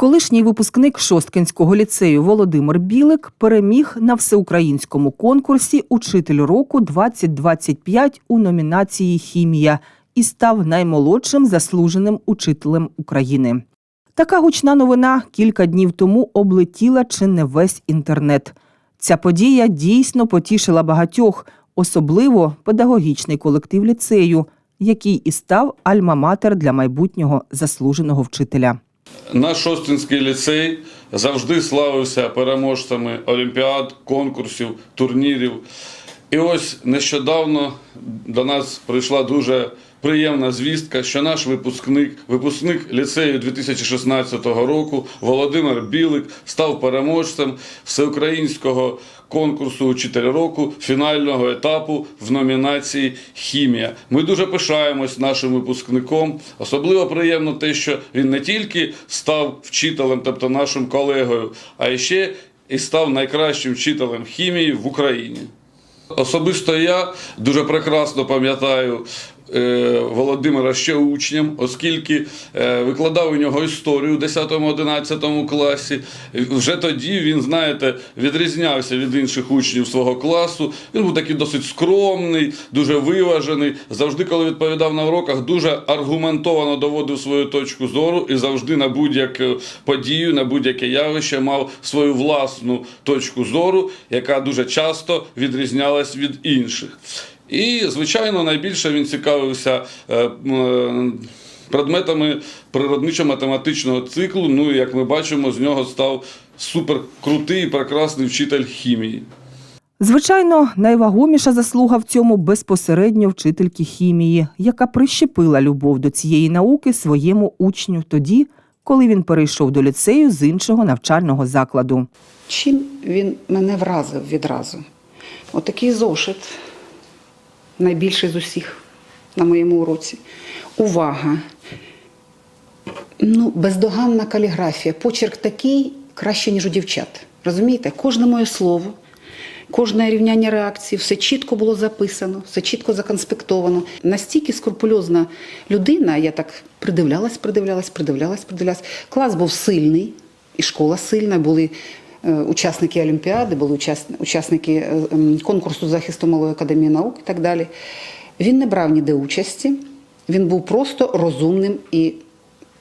Колишній випускник Шосткинського ліцею Володимир Білик переміг на всеукраїнському конкурсі Учитель року 2025 у номінації Хімія і став наймолодшим заслуженим учителем України. Така гучна новина кілька днів тому облетіла чи не весь інтернет. Ця подія дійсно потішила багатьох, особливо педагогічний колектив ліцею, який і став альма-матер для майбутнього заслуженого вчителя. Наш Шостинський ліцей завжди славився переможцями олімпіад, конкурсів, турнірів. І ось нещодавно до нас прийшла дуже приємна звістка, що наш випускник, випускник ліцею 2016 року Володимир Білик став переможцем всеукраїнського конкурсу Учитель року фінального етапу в номінації Хімія. Ми дуже пишаємось нашим випускником. Особливо приємно те, що він не тільки став вчителем, тобто нашим колегою, а ще і став найкращим вчителем хімії в Україні. Особисто я дуже прекрасно пам'ятаю Володимира ще учнем, оскільки е, викладав у нього історію у 10-11 класі. Вже тоді він, знаєте, відрізнявся від інших учнів свого класу. Він був такий досить скромний, дуже виважений. Завжди, коли відповідав на уроках, дуже аргументовано доводив свою точку зору і завжди на будь-яку подію, на будь-яке явище мав свою власну точку зору, яка дуже часто відрізнялась від інших. І, звичайно, найбільше він цікавився е, предметами природничо-математичного циклу. Ну і як ми бачимо, з нього став суперкрутий і прекрасний вчитель хімії. Звичайно, найвагоміша заслуга в цьому безпосередньо вчительки хімії, яка прищепила любов до цієї науки своєму учню тоді, коли він перейшов до ліцею з іншого навчального закладу. Чим він мене вразив відразу? Отакий зошит, найбільший з усіх на моєму уроці. Увага. Ну, бездоганна каліграфія. Почерк такий краще, ніж у дівчат. Розумієте? Кожне моє слово, кожне рівняння реакції, все чітко було записано, все чітко законспектовано. Настільки скрупульозна людина, я так придивлялась, придивлялась, придивлялась, придивлялась. Клас був сильний, і школа сильна, були учасники Олімпіади, були учасники ем, конкурсу захисту Малої академії наук і так далі. Він не брав ніде участі, він був просто розумним і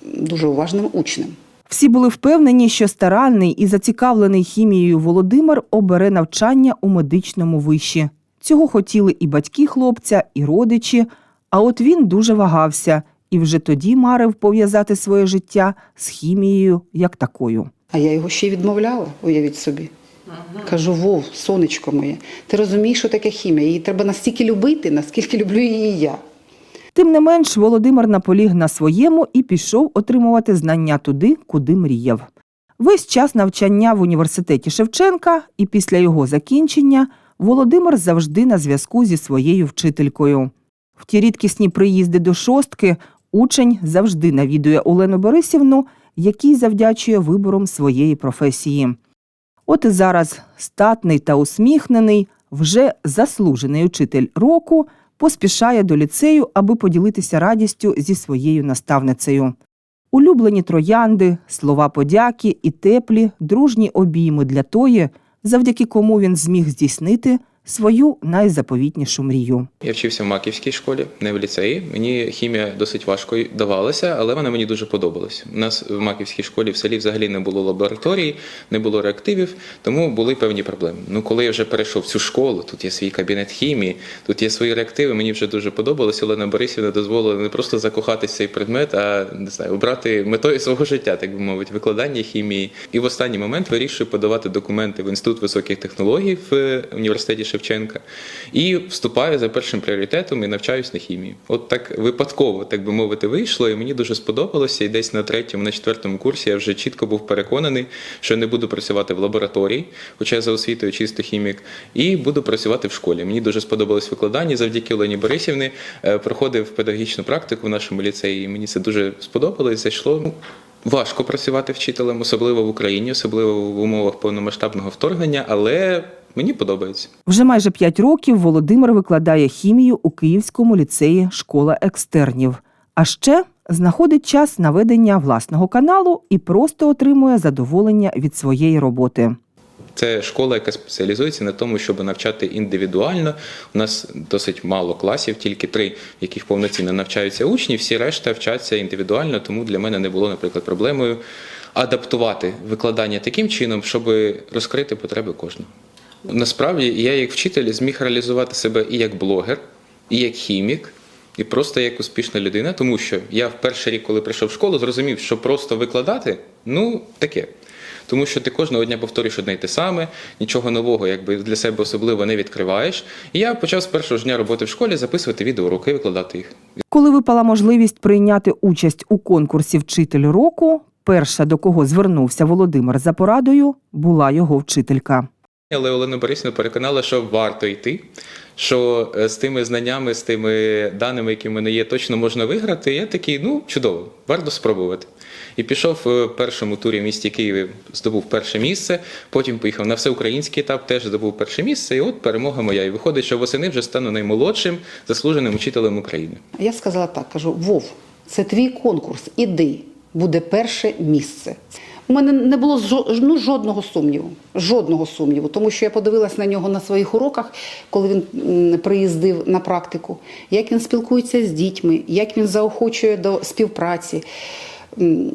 дуже уважним учнем. Всі були впевнені, що старанний і зацікавлений хімією Володимир обере навчання у медичному виші. Цього хотіли і батьки хлопця, і родичі. А от він дуже вагався і вже тоді марив пов'язати своє життя з хімією як такою. А я його ще й відмовляла, уявіть собі. Кажу, Вов, сонечко моє, ти розумієш, що таке хімія? Її треба настільки любити, наскільки люблю її я. Тим не менш, Володимир наполіг на своєму і пішов отримувати знання туди, куди мріяв. Весь час навчання в університеті Шевченка і після його закінчення Володимир завжди на зв'язку зі своєю вчителькою. В ті рідкісні приїзди до шостки учень завжди навідує Олену Борисівну, якій завдячує вибором своєї професії. От і зараз статний та усміхнений, вже заслужений учитель року поспішає до ліцею, аби поділитися радістю зі своєю наставницею. Улюблені троянди, слова подяки і теплі, дружні обійми для тої, завдяки кому він зміг здійснити свою найзаповітнішу мрію. Я вчився в Маківській школі, не в ліцеї. Мені хімія досить важко давалася, але вона мені дуже подобалась. У нас в Маківській школі в селі взагалі не було лабораторії, не було реактивів, тому були певні проблеми. Ну, коли я вже перейшов в цю школу, тут є свій кабінет хімії, тут є свої реактиви. Мені вже дуже подобалося. Олена Борисівна дозволила не просто закохатися цей предмет, а не знаю, обрати метою свого життя, так би мовити, викладання хімії. І в останній момент вирішую подавати документи в інститут високих технологій в е, університеті Шевченка і вступаю за першим пріоритетом і навчаюсь на хімії. От так випадково, так би мовити, вийшло, і мені дуже сподобалося. І десь на третьому, на четвертому курсі я вже чітко був переконаний, що не буду працювати в лабораторії, хоча я за освітою чисто хімік, і буду працювати в школі. Мені дуже сподобалось викладання. Завдяки Олені Борисівні е, проходив педагогічну практику в нашому ліцеї. і Мені це дуже сподобалось. Зайшло. Ну, Важко працювати вчителем, особливо в Україні, особливо в умовах повномасштабного вторгнення, але мені подобається. Вже майже п'ять років Володимир викладає хімію у Київському ліцеї Школа екстернів. А ще знаходить час на ведення власного каналу і просто отримує задоволення від своєї роботи. Це школа, яка спеціалізується на тому, щоб навчати індивідуально. У нас досить мало класів, тільки три, в яких повноцінно навчаються учні. Всі решта вчаться індивідуально, тому для мене не було, наприклад, проблемою адаптувати викладання таким чином, щоб розкрити потреби кожного. Насправді я, як вчитель, зміг реалізувати себе і як блогер, і як хімік, і просто як успішна людина, тому що я в перший рік, коли прийшов в школу, зрозумів, що просто викладати ну таке. Тому що ти кожного дня повторюєш одне й те саме, нічого нового якби для себе особливо не відкриваєш. І я почав з першого ж дня роботи в школі записувати відеоуроки і викладати їх. Коли випала можливість прийняти участь у конкурсі Вчитель року, перша, до кого звернувся Володимир за порадою, була його вчителька. Але Олена Борисівна переконала, що варто йти, що е, з тими знаннями, з тими даними, які в мене є, точно можна виграти. Я такий, ну чудово, варто спробувати. І пішов е, в першому турі в місті Києві, здобув перше місце. Потім поїхав на всеукраїнський етап, теж здобув перше місце. І от перемога моя. І виходить, що восени вже стану наймолодшим заслуженим учителем України. Я сказала так: кажу: Вов, це твій конкурс, іди, буде перше місце. У мене не було ну, жодного сумніву. Жодного сумніву, тому що я подивилась на нього на своїх уроках, коли він приїздив на практику, як він спілкується з дітьми, як він заохочує до співпраці,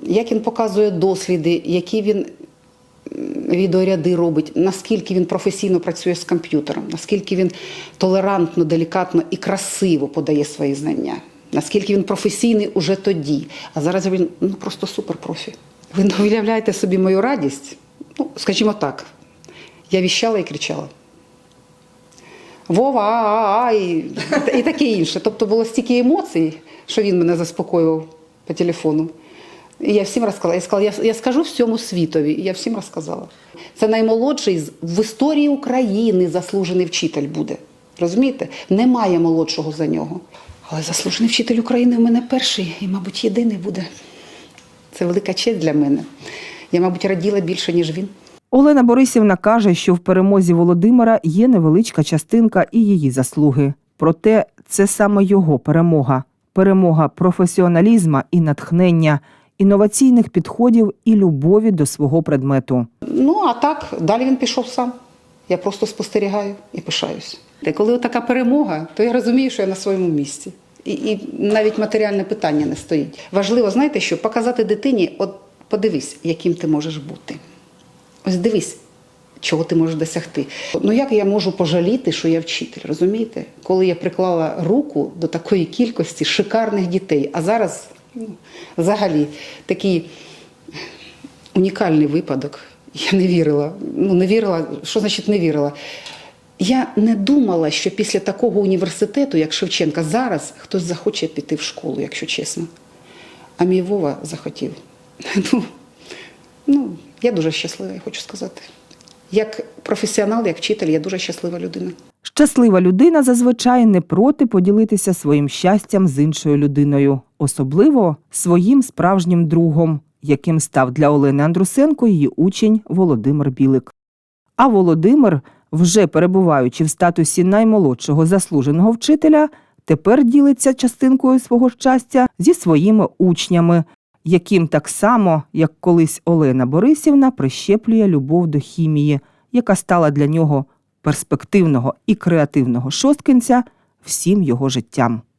як він показує досліди, які він відеоряди робить, наскільки він професійно працює з комп'ютером, наскільки він толерантно, делікатно і красиво подає свої знання, наскільки він професійний уже тоді. А зараз він ну, просто суперпрофі. Ви не уявляєте собі мою радість? Ну, скажімо так, я віщала і кричала. Вова, а, і таке інше. Тобто було стільки емоцій, що він мене заспокоював по телефону. І я всім розказала. Я сказала, я, я скажу всьому світові. І я всім розказала. Це наймолодший в історії України заслужений вчитель буде. Розумієте? Немає молодшого за нього. Але заслужений вчитель України в мене перший і, мабуть, єдиний буде. Це велика честь для мене. Я, мабуть, раділа більше, ніж він. Олена Борисівна каже, що в перемозі Володимира є невеличка частинка і її заслуги. Проте це саме його перемога, перемога професіоналізма і натхнення, інноваційних підходів і любові до свого предмету. Ну, а так, далі він пішов сам. Я просто спостерігаю і пишаюсь. Та коли така перемога, то я розумію, що я на своєму місці. І, і навіть матеріальне питання не стоїть. Важливо, знаєте що, показати дитині, от подивись, яким ти можеш бути. Ось дивись, чого ти можеш досягти. Ну як я можу пожаліти, що я вчитель, розумієте? Коли я приклала руку до такої кількості шикарних дітей, а зараз ну, взагалі такий унікальний випадок. Я не вірила. Ну, не вірила. Що значить не вірила? Я не думала, що після такого університету, як Шевченка, зараз хтось захоче піти в школу, якщо чесно. А мій Вова захотів. Ну, ну, я дуже щаслива, я хочу сказати. Як професіонал, як вчитель, я дуже щаслива людина. Щаслива людина зазвичай не проти поділитися своїм щастям з іншою людиною, особливо своїм справжнім другом, яким став для Олени Андрусенко її учень Володимир Білик. А Володимир, вже перебуваючи в статусі наймолодшого заслуженого вчителя, тепер ділиться частинкою свого щастя зі своїми учнями, яким так само, як колись Олена Борисівна, прищеплює любов до хімії, яка стала для нього перспективного і креативного шосткинця всім його життям.